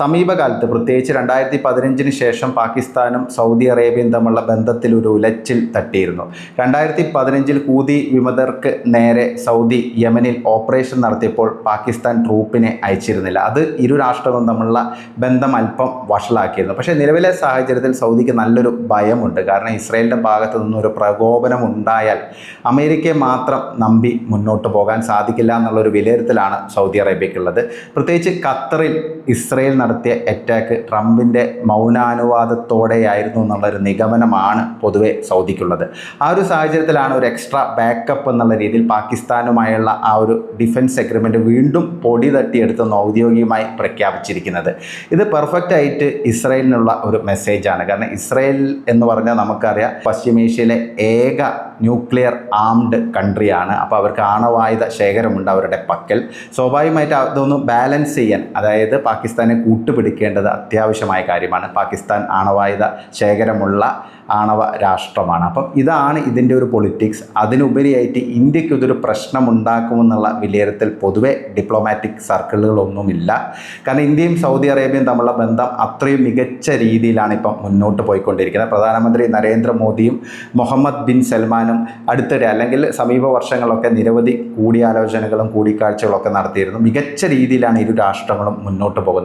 സമീപകാലത്ത് പ്രത്യേകിച്ച് രണ്ടായിരത്തി പതിനഞ്ചിന് ശേഷം പാകിസ്ഥാനും സൗദി അറേബ്യയും തമ്മിലുള്ള ബന്ധത്തിൽ ഒരു ഉലച്ചിൽ തട്ടിയിരുന്നു. രണ്ടായിരത്തി പതിനഞ്ചിൽ കൂതി വിമതർക്ക് നേരെ സൗദി യമനിൽ ഓപ്പറേഷൻ നടത്തിയപ്പോൾ പാകിസ്ഥാൻ ട്രൂപ്പിനെ അയച്ചിരുന്നില്ല. അത് ഇരു രാഷ്ട്രങ്ങളും തമ്മിലുള്ള ബന്ധം അല്പം വഷളാക്കിയിരുന്നു. പക്ഷേ നിലവിലെ സാഹചര്യത്തിൽ സൗദിക്ക് നല്ലൊരു ഭയമുണ്ട്. കാരണം ഇസ്രയേലിന്റെ ഭാഗത്തു നിന്നൊരു പ്രകോപനം ഉണ്ടായാൽ അമേരിക്കയെ മാത്രം നമ്പി മുന്നോട്ട് പോകാൻ സാധിക്കില്ല എന്നുള്ളൊരു വിലയിരുത്തലാണ് സൗദി അറേബ്യക്കുള്ളത് പ്രത്യേകിച്ച് ഖത്തറിൽ ഇസ്രയേൽ നടത്തിയ അറ്റാക്ക് ട്രംപിന്റെ മൗനാനുവാദത്തോടെയായിരുന്നു എന്നുള്ളൊരു നിഗമനമാണ് പൊതുവെ സൗദിക്കുള്ളത്. ആ ഒരു സാഹചര്യത്തിലാണ് ഒരു എക്സ്ട്രാ ബാക്കപ്പ് എന്നുള്ള രീതിയിൽ പാകിസ്ഥാനുമായുള്ള ആ ഒരു ഡിഫൻസ് എഗ്രിമെന്റ് വീണ്ടും പൊടി തട്ടിയെടുത്തെന്ന് ഔദ്യോഗികമായി പ്രഖ്യാപിച്ചിരിക്കുന്നത്. ഇത് പെർഫെക്റ്റ് ആയിട്ട് ഇസ്രയേലിനുള്ള ഒരു മെസ്സേജാണ് കാരണം ഇസ്രയേൽ എന്ന് പറഞ്ഞാൽ നമുക്കറിയാം പശ്ചിമേഷ്യയിലെ ഏക ന്യൂക്ലിയർ ആംഡ് കൺട്രിയാണ് അപ്പോൾ അവർക്ക് ആണവായുധ ശേഖരമുണ്ട് അവരുടെ പക്കൽ. സ്വാഭാവികമായിട്ട് അതൊന്ന് ബാലൻസ് ചെയ്യാൻ അതായത് പാകിസ്ഥാനെ കൂട്ടുപിടിക്കേണ്ടത് അത്യാവശ്യമായ കാര്യമാണ്. പാകിസ്ഥാൻ ആണവായുധ ശേഖരമുള്ള ആണവ രാഷ്ട്രമാണ്. അപ്പം ഇതാണ് ഇതിന്റെ ഒരു പൊളിറ്റിക്സ് അതിനുപരിയായിട്ട് ഇന്ത്യയ്ക്ക് ഇതൊരു പ്രശ്നമുണ്ടാക്കുമെന്നുള്ള വിലയിരുത്തൽ പൊതുവെ ഡിപ്ലോമാറ്റിക് സർക്കിളുകളൊന്നുമില്ല കാരണം ഇന്ത്യയും സൗദി അറേബ്യയും തമ്മിലുള്ള ബന്ധം അത്രയും മികച്ച രീതിയിലാണ് ഇപ്പം മുന്നോട്ട് പോയിക്കൊണ്ടിരിക്കുന്നത്. പ്രധാനമന്ത്രി നരേന്ദ്രമോദിയും മുഹമ്മദ് ബിൻ സൽമാനും അടുത്തിടെ അല്ലെങ്കിൽ സമീപ വർഷങ്ങളൊക്കെ നിരവധി കൂടിയാലോചനകളും കൂടിക്കാഴ്ചകളൊക്കെ നടത്തിയിരുന്നു. മികച്ച രീതിയിലാണ് ഇരു രാഷ്ട്രങ്ങളും മുന്നോട്ട് പോകുന്നത്.